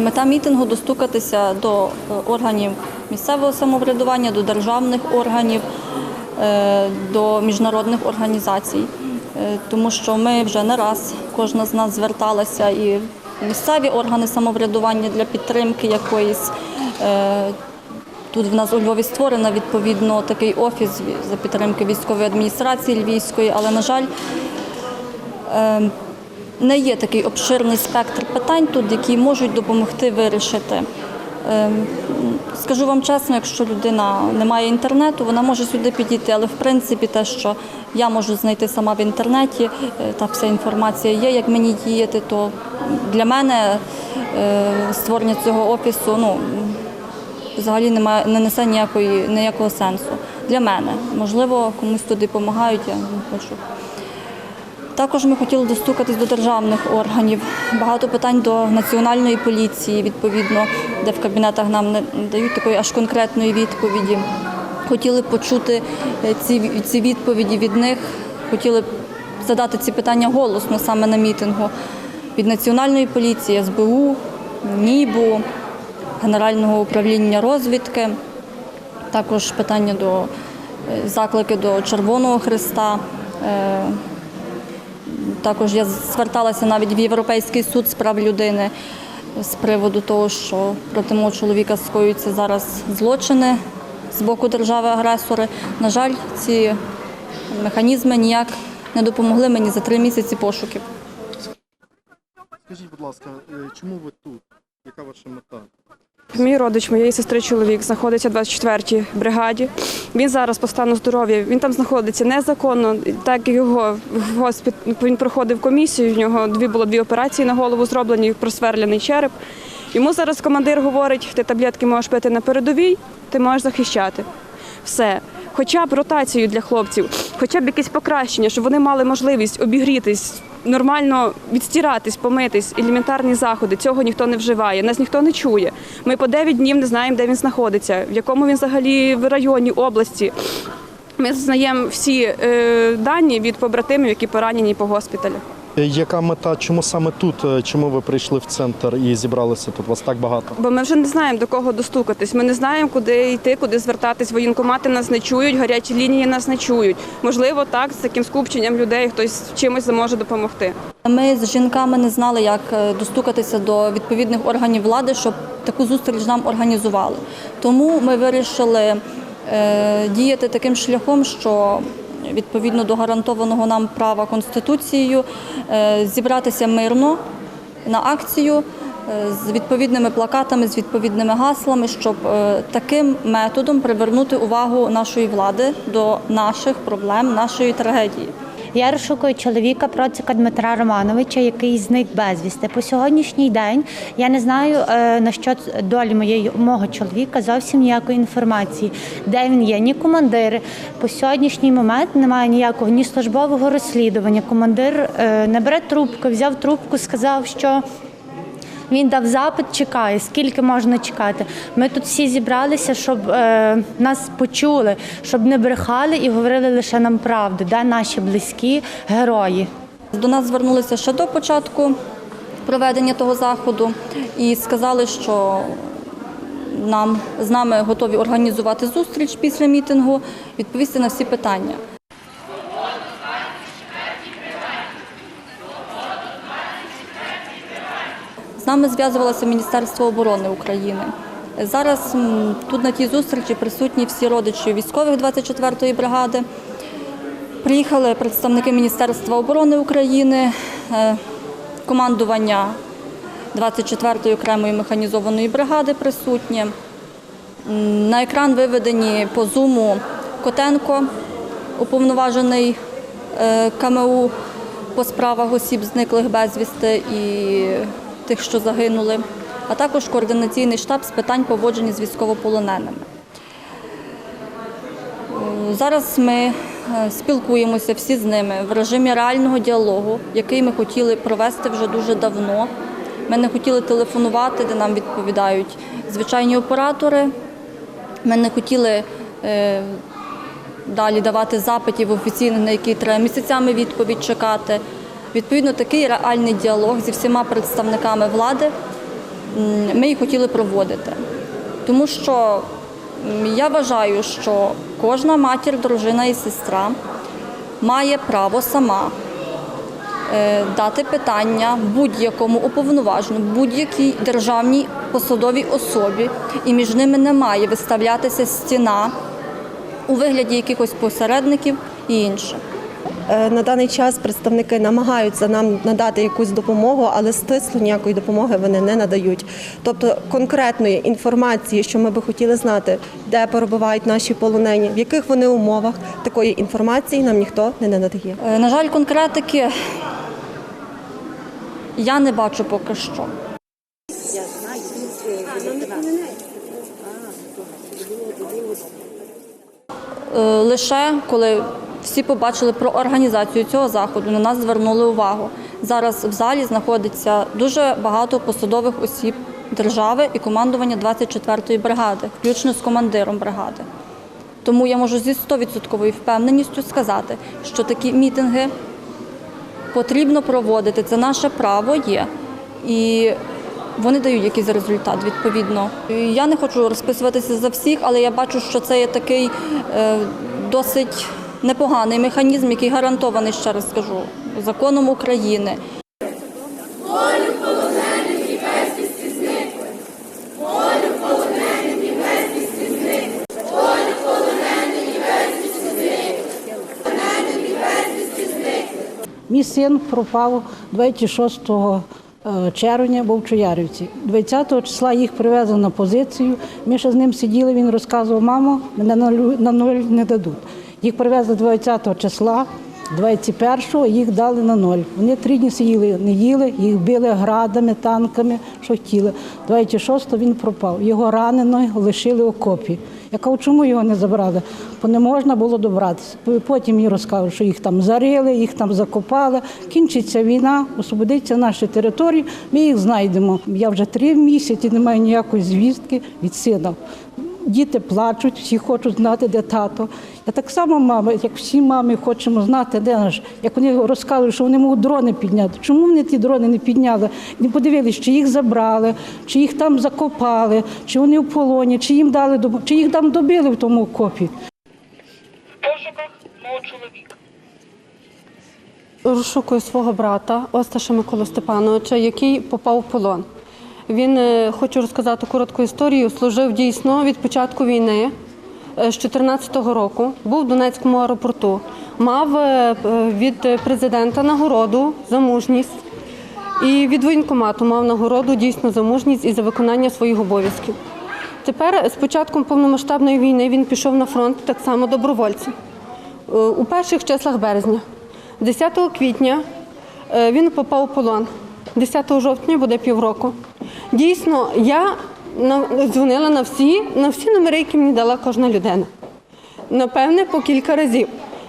Мета мітингу достукатися до е, органів місцевого самоврядування, до державних органів, е, до міжнародних організацій. Е, Тому що ми вже не раз, кожна з нас зверталася і в місцеві органи самоврядування для підтримки якоїсь. Тут в нас у Львові створено відповідно такий офіс за підтримки військової адміністрації Львівської, але, на жаль, е, не є такий обширний спектр питань тут, які можуть допомогти вирішити. Е, Скажу вам чесно, якщо людина не має інтернету, вона може сюди підійти, але в принципі те, що я можу знайти сама в інтернеті, е, та вся інформація є, як мені діяти, то для мене е, створення цього офісу ну, взагалі немає, не несе ніякої, ніякого сенсу. Для мене. Можливо, комусь туди допомагають, я не хочу. Також ми хотіли достукатись до державних органів. Багато питань до національної поліції, відповідно, де в кабінетах нам не дають такої аж конкретної відповіді. Хотіли почути е, ці, ці відповіді від них, хотіли задати ці питання голосно саме на мітингу від національної поліції, СБУ, НІБУ, Генерального управління розвідки. Також питання до е, заклики до Червоного Христа. Також я зверталася навіть в Європейський суд з прав людини з приводу того, що проти мого чоловіка скоюються зараз злочини з боку держави-агресори. На жаль, ці механізми ніяк не допомогли мені за три місяці пошуків. Скажіть, будь ласка, е, чому ви тут? Яка ваша мета? Мій родич моєї сестри чоловік знаходиться в 24-й бригаді. Він зараз по стану здоров'я. Він там знаходиться незаконно. Так його в госпіт він проходив комісію. В нього дві було дві операції на голову зроблені, просверлений череп. Йому зараз командир говорить: ти таблетки можеш пити на передовій, ти можеш захищати. Все. Хоча б ротацію для хлопців, хоча б якесь покращення, щоб вони мали можливість обігрітись, нормально відстиратись, помитись, елементарні заходи. Цього ніхто не вживає, нас ніхто не чує. Ми по 9 днів не знаємо, де він знаходиться, в якому він взагалі в районі, області. Ми знаємо всі е, дані від побратимів, які поранені по госпіталях. Е, Яка мета? Чому саме тут? Е, Чому ви прийшли в центр і зібралися тут? Вас так багато? Бо ми вже не знаємо до кого достукатись. Ми не знаємо, куди йти, куди звертатись. Воєнкомати нас не чують, гарячі лінії нас не чують. Можливо, так з таким скупченням людей хтось чимось зможе допомогти. Ми з жінками не знали, як е, достукатися до відповідних органів влади, щоб таку зустріч нам організували. Тому ми вирішили е, діяти таким шляхом, що відповідно до гарантованого нам права Конституцією е, зібратися мирно на акцію е, з відповідними плакатами, з відповідними гаслами, щоб е, таким методом привернути увагу нашої влади до наших проблем, нашої трагедії. Я розшукую чоловіка Процика Дмитра Романовича, який зник безвісти. По сьогоднішній день я не знаю е, на що долі моєї мого чоловіка зовсім ніякої інформації, де він є, ні командири. По сьогоднішній момент немає ніякого ні службового розслідування. Командир е, не бере трубку, взяв трубку, сказав, що. Він дав запит, чекає, скільки можна чекати. Ми тут всі зібралися, щоб е, нас почули, щоб не брехали і говорили лише нам правду, де наші близькі герої. До нас звернулися ще до початку проведення того заходу і сказали, що нам з нами готові організувати зустріч після мітингу, відповісти на всі питання. Нами зв'язувалося Міністерство оборони України. Зараз тут на тій зустрічі присутні всі родичі військових 24-ї бригади. Приїхали представники Міністерства оборони України, е, командування 24-ї окремої механізованої бригади присутні. На екран виведені по зуму Котенко, уповноважений е, КМУ по справах осіб, зниклих безвісти і тих, що загинули, а також координаційний штаб з питань поводження з військовополоненими. Зараз ми е, спілкуємося всі з ними в режимі реального діалогу, який ми хотіли провести вже дуже давно. Ми не хотіли телефонувати, де нам відповідають звичайні оператори. Ми не хотіли е, далі давати запитів офіційних, на які треба місяцями відповідь чекати. Відповідно, такий реальний діалог зі всіма представниками влади ми їх хотіли проводити. Тому що я вважаю, що кожна матір, дружина і сестра має право сама е, дати питання будь-якому уповноваженому, будь-якій державній посадовій особі, і між ними не має виставлятися стіна у вигляді якихось посередників і інше. Е, На даний час представники намагаються нам надати якусь допомогу, але стисло ніякої допомоги вони не надають. Тобто конкретної інформації, що ми би хотіли знати, де перебувають наші полонені, в яких вони умовах, такої інформації нам ніхто не надає. Е, На жаль, конкретики я не бачу поки що. Е, Лише коли всі побачили про організацію цього заходу, на нас звернули увагу. Зараз в залі знаходиться дуже багато посадових осіб держави і командування 24-ї бригади, включно з командиром бригади. Тому я можу зі 100% впевненістю сказати, що такі мітинги потрібно проводити. Це наше право є. І вони дають якийсь результат відповідно. Я не хочу розписуватися за всіх, але я бачу, що це є такий е, досить непоганий механізм, який гарантований, ще раз скажу, законом України. Мій син пропав 26 е, червня, був в Чоярівці. 20 числа їх привезли на позицію. Ми ще з ним сиділи, він розказував, мамо, мене на нуль не дадуть. Їх привезли 20 числа, 21-го їх дали на ноль. Вони три дні сиділи, не їли, їх били градами, танками, що хотіли. 26-го він пропав. Його ранено лишили окопі. Я кажу, чому його не забрали? Бо не можна було добратися. Потім мені розказали, що їх там зарили, їх там закопали. Кінчиться війна, освободиться наші території, ми їх знайдемо. Я вже три місяці не маю ніякої звістки від сина. Діти плачуть, всі хочуть знати, де тато. Я так само, мама, як всі мами, хочемо знати, де наш. Як вони розказують, що вони можуть дрони підняти. Чому вони ті дрони не підняли? Не подивились, чи їх забрали, чи їх там закопали, чи вони в полоні, чи їм дали чи їх там добили в тому окопі. пошуках мого чоловіка. Розшукую свого брата Осташа Миколу Степановича, який попав в полон. Він, е, хочу розказати коротку історію, служив дійсно від початку війни е, з 2014 року, був в Донецькому аеропорту, мав е, від президента нагороду за мужність і від воєнкомату мав нагороду дійсно за мужність і за виконання своїх обов'язків. Тепер з початком повномасштабної війни він пішов на фронт так само добровольцем. У перших числах березня. 10 квітня він попав у полон. 10 жовтня буде півроку. Дійсно, я дзвонила на всі, на всі номери, які мені дала кожна людина. Напевне, по кілька разів.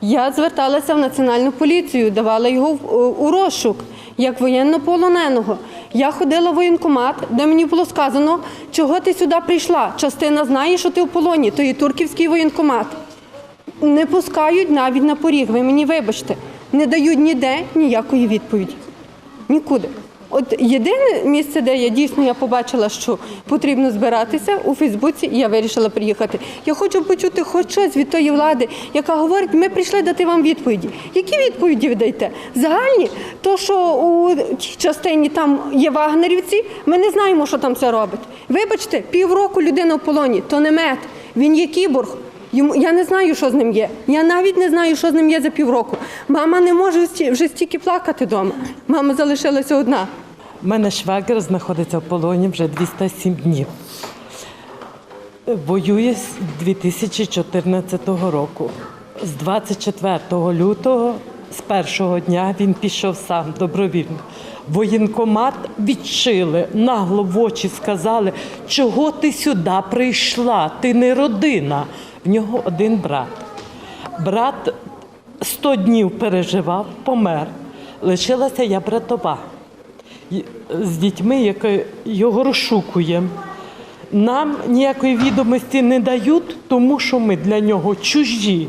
Я зверталася в національну поліцію, давала його у розшук як воєннополоненого. Я ходила в воєнкомат, де мені було сказано, чого ти сюди прийшла. Частина знає, що ти в полоні, то є турківський воєнкомат. Не пускають навіть на поріг. Ви мені вибачте, не дають ніде ніякої відповіді. Нікуди. От єдине місце, де я дійсно я побачила, що потрібно збиратися у Фейсбуці, і я вирішила приїхати. Я хочу почути хоч щось від тої влади, яка говорить, ми прийшли дати вам відповіді. Які відповіді ви даєте? Загальні, то що у тій частині там є вагнерівці, ми не знаємо, що там це робить. Вибачте, півроку людина в полоні, то не мед, він є кіборг. Йому я не знаю, що з ним є. Я навіть не знаю, що з ним є за півроку. Мама не може вже стільки плакати вдома. Мама залишилася одна. У мене швагер знаходиться в полоні вже 207 днів. Воює з 2014 року. З 24 лютого, з першого дня, він пішов сам добровільно. Воєнкомат відчили, нагло в очі сказали, чого ти сюди прийшла, ти не родина. В нього один брат. Брат 100 днів переживав, помер. Лишилася я братова з дітьми, які його розшукуємо. Нам ніякої відомості не дають, тому що ми для нього чужі.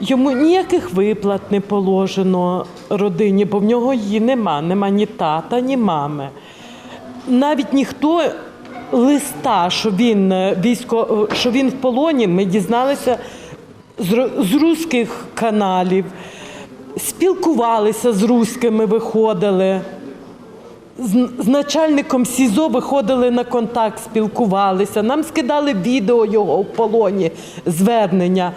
Йому ніяких виплат не положено родині, бо в нього її нема, нема ні тата, ні мами. навіть ніхто листа, що він е, військо, е, що він в полоні, ми дізналися з, з руських каналів, спілкувалися з руськими, виходили. З, начальником СІЗО виходили на контакт, спілкувалися. Нам скидали відео його в полоні, звернення.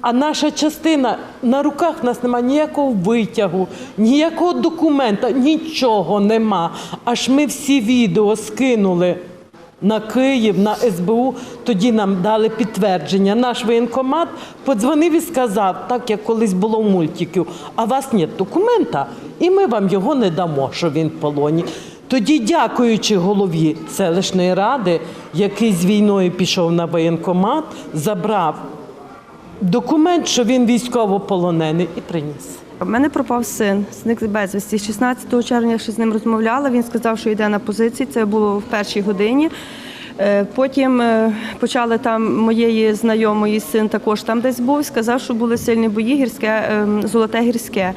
А наша частина на руках в нас немає ніякого витягу, ніякого документа, нічого нема. Аж ми всі відео скинули на Київ, на СБУ. Тоді нам дали підтвердження. Наш воєнкомат подзвонив і сказав, так як колись було в мультиків, а у вас немає документа, і ми вам його не дамо, що він в полоні. Тоді, дякуючи голові селищної ради, який з війною пішов на воєнкомат, забрав документ, що він військовополонений, і приніс. У мене пропав син, зник безвісті. 16 червня я ще з ним розмовляла. Він сказав, що йде на позиції. Це було в першій годині. Е, Потім е, почали там моєї знайомої син також там десь був. Сказав, що були сильні бої, гірське, ем, золоте гірське.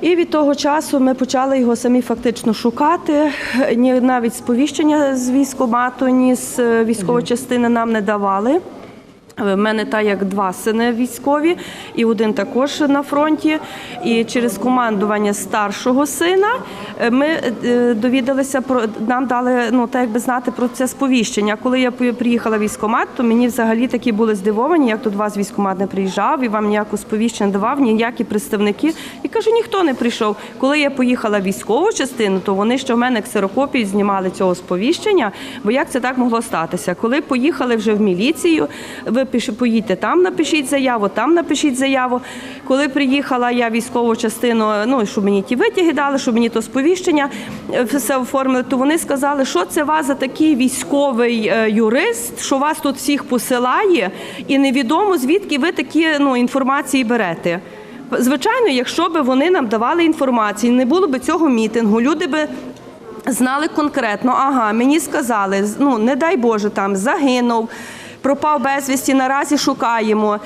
І від того часу ми почали його самі фактично шукати. Ні, навіть сповіщення з військомату, ні з е, військової частини нам не давали. У мене та як два сини військові, і один також на фронті. І через командування старшого сина е, ми е, довідалися про нам дали ну так якби знати про це сповіщення. Коли я приїхала в військкомат, то мені взагалі такі були здивовані, як тут вас військкомат не приїжджав і вам ніяку сповіщення давав, ніякі представники. І кажу, ніхто не прийшов. Коли я поїхала в військову частину, то вони ще в мене ксерокопії знімали цього сповіщення. Бо як це так могло статися? Коли поїхали вже в міліцію, ви пиш- поїдьте там, напишіть заяву, там напишіть заяву. Коли приїхала я військову частину, ну щоб мені ті витяги дали, щоб мені то сповіщення е, все оформили, то вони сказали, що це вас за такий військовий е, юрист, що вас тут всіх посилає, і невідомо звідки ви такі ну, інформації берете. Звичайно, якщо б вони нам давали інформацію, не було б цього мітингу, люди би знали конкретно, ага, мені сказали, ну не дай Боже, там загинув. Пропав безвісті, наразі шукаємо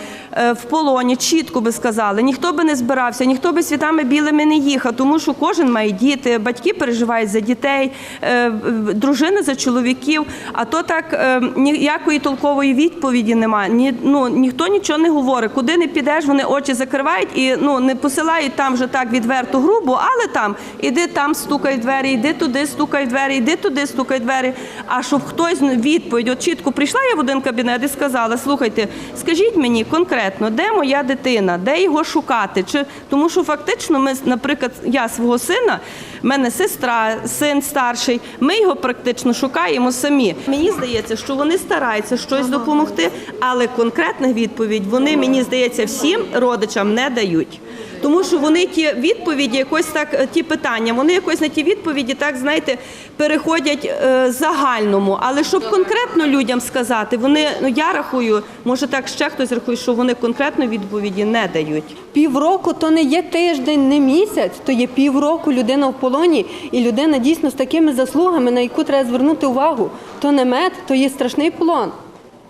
в полоні. Чітко би сказали, ніхто би не збирався, ніхто би світами білими не їхав, тому що кожен має діти, батьки переживають за дітей, е, дружини за чоловіків. А то так е, ніякої толкової відповіді немає. Ні, ну ніхто нічого не говорить. Куди не підеш, вони очі закривають і ну не посилають там вже так відверто грубо, але там іди там стукай двері, іди туди, стукай двері, іди туди, стукай двері. А щоб хтось ну, відповідь, от чітко прийшла я в один кабінет і сказала: слухайте, скажіть мені конкретно, де моя дитина, де його шукати? Чи тому, що фактично ми, наприклад, я свого сина, в мене сестра, син старший, ми його практично шукаємо самі. Мені здається, що вони стараються щось допомогти, але конкретних відповідь вони мені здається всім родичам не дають. Тому що вони ті відповіді, якось так, е, ті питання, вони якось на ті відповіді, так знаєте, переходять е, загальному. Але щоб конкретно людям сказати, вони ну я рахую, може так ще хтось рахує, що вони конкретно відповіді не дають. Півроку то не є тиждень, не місяць, то є півроку людина в полоні, і людина дійсно з такими заслугами, на яку треба звернути увагу. То не мед, то є страшний полон.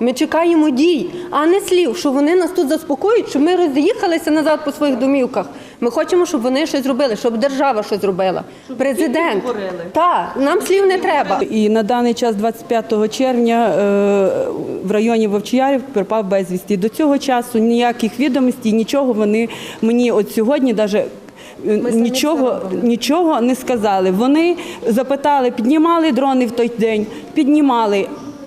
Ми чекаємо дій, а не слів, що вони нас тут заспокоюють, щоб ми роз'їхалися назад по своїх домівках. Ми хочемо, щоб вони щось зробили, щоб держава щось зробила. Президент. Так, нам слів не треба. І на даний час, 25 червня, е, в районі Вовчиярів пропав безвісті. До цього часу ніяких відомостей, нічого вони мені от сьогодні навіть. Нічого, нічого не сказали. Вони запитали, піднімали дрони в той день, піднімали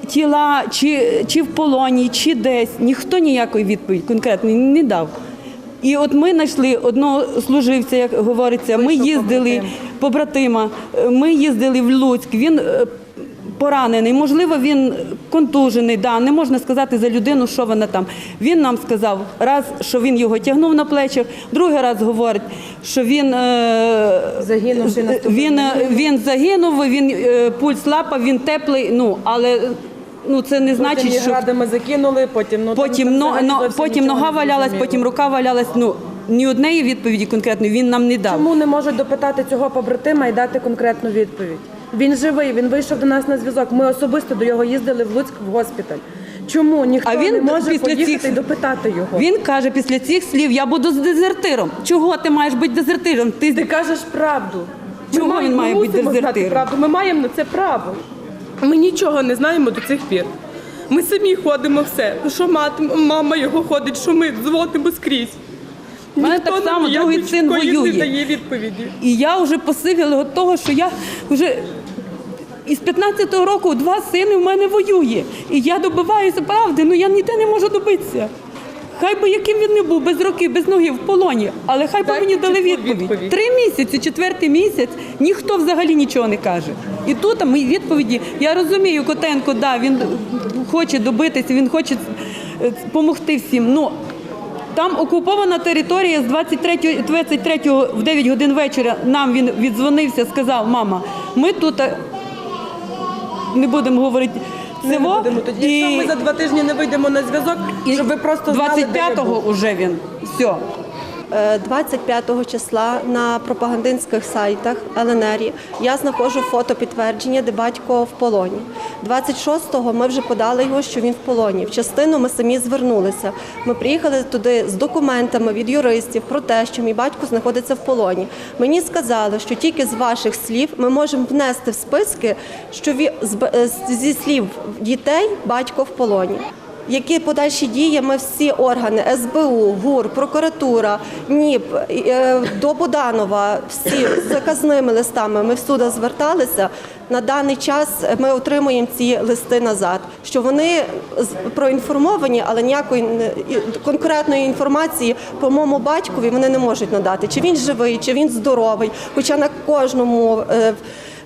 тіла, чи, чи в полоні, чи десь. Ніхто ніякої відповіді конкретної не дав. І от ми знайшли одного служивця, як говориться, ми їздили побратима, ми їздили в Луцьк. Він е, поранений, можливо, він контужений. Да, не можна сказати за людину, що вона там. Він нам сказав, раз, що він його тягнув на плечах, другий раз говорить, що він е, Загинув він, е, він загинув, він е, пульс лапав, він теплий. Ну але ну це не значить, Потім що градами закинули, потім ну потім, там но, но, потім нога валялась, потім рука валялась. Ну ні однієї відповіді конкретної він нам не дав. Чому не можуть допитати цього побратима і дати конкретну відповідь? Він живий, він вийшов до нас на зв'язок. Ми особисто до його їздили в Луцьк в госпіталь. Чому ніхто А він не може після поїхати цих- і допитати його? Він каже після цих слів: я буду з дезертиром. Чого ти маєш бути дезертиром? Ти, Ти кажеш правду. Чого маємо- він має ми бути дезертиром? правду. Ми маємо на це право. Ми нічого не знаємо до цих пір. Ми самі ходимо все. Що мати, мама його ходить, що ми дзвонимо скрізь. У мене Ніхто так само другий син воює. не дає відповіді. І я вже посивіла від того, що я вже із 15-го року два сини в мене воює. І я добиваюся правди, але я ніде не можу добитися. Хай би яким він не був, без руки, без ноги в полоні, але хай би мені дали відповідь. Три місяці, четвертий місяць, ніхто взагалі нічого не каже. І тут ми відповіді, я розумію, Котенко, да, він хоче добитися, він хоче допомогти всім. Ну, там окупована територія з 23, 23 в 9 годин вечора. Нам він віддзвонився, сказав, мама, ми тут е, не будемо говорити Не будемо тоді. Якщо ми за два тижні не вийдемо на зв'язок, щоб ви просто знали, де я 25-го вже він. Все. Е, 25 числа на пропагандистських сайтах ЛНР я знаходжу фото підтвердження, де батько в полоні. 26-го ми вже подали його, що він в полоні. В частину ми самі звернулися. Ми приїхали туди з документами від юристів про те, що мій батько знаходиться в полоні. Мені сказали, що тільки з ваших слів ми можемо внести в списки, що е, зі слів дітей батько в полоні. Які подальші дії ми всі органи СБУ, ГУР, прокуратура, НІП е, до Буданова, всі заказними листами ми всюди зверталися. На даний час ми отримуємо ці листи назад, що вони проінформовані, але ніякої конкретної інформації по моєму батькові вони не можуть надати. Чи він живий, чи він здоровий. Хоча на кожному. е,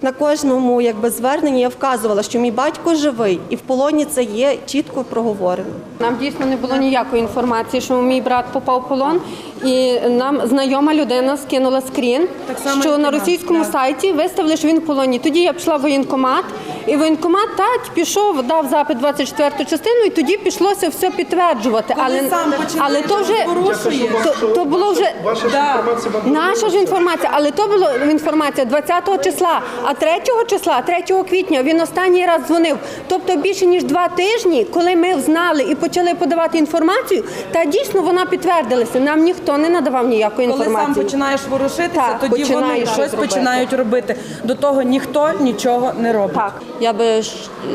на кожному якби зверненні я вказувала, що мій батько живий, і в полоні це є чітко проговорено. Нам дійсно не було ніякої інформації, що мій брат попав в полон, і нам знайома людина скинула скрін, Так само, що на російському так. сайті виставили, що він в полоні. Тоді я пішла в воєнкомат, і воєнкомат так пішов, дав запит 24 частину, і тоді пішлося все підтверджувати. але сам але то вже порушує. то, то було вже Ваша ж Да. інформація Наша ж інформація, але то була інформація 20-го числа, а 3 числа, 3 квітня він останній раз дзвонив. Тобто більше ніж два тижні, коли ми знали і почали подавати інформацію, та дійсно вона підтвердилася. Нам ніхто не надавав ніякої Коли сам починаєш ворушитися, Так, тоді вони починаєш щось щось робити. починають робити. До того ніхто нічого не робить. Так. Я би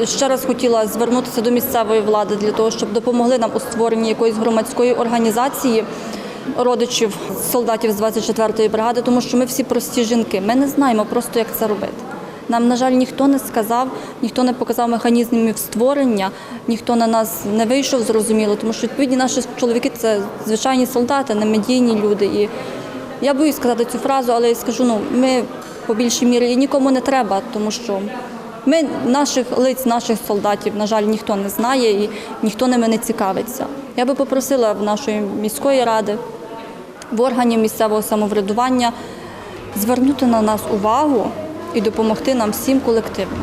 ще раз хотіла звернутися до місцевої влади для того, щоб допомогли нам у створенні якоїсь громадської організації родичів солдатів з 24-ї бригади, тому що ми всі прості жінки. Ми не знаємо просто, як це робити. Нам, на жаль, ніхто не сказав, ніхто не показав механізмів створення, ніхто на нас не вийшов зрозуміло, тому що відповідні наші чоловіки це звичайні солдати, не медійні люди. І я боюсь сказати цю фразу, але я скажу, ну ми по більшій мірі і нікому не треба, тому що ми наших лиць, наших солдатів, на жаль, ніхто не знає і ніхто ними не цікавиться. Я би попросила в нашої міської ради, в органів місцевого самоврядування звернути на нас увагу і допомогти нам всім колективно.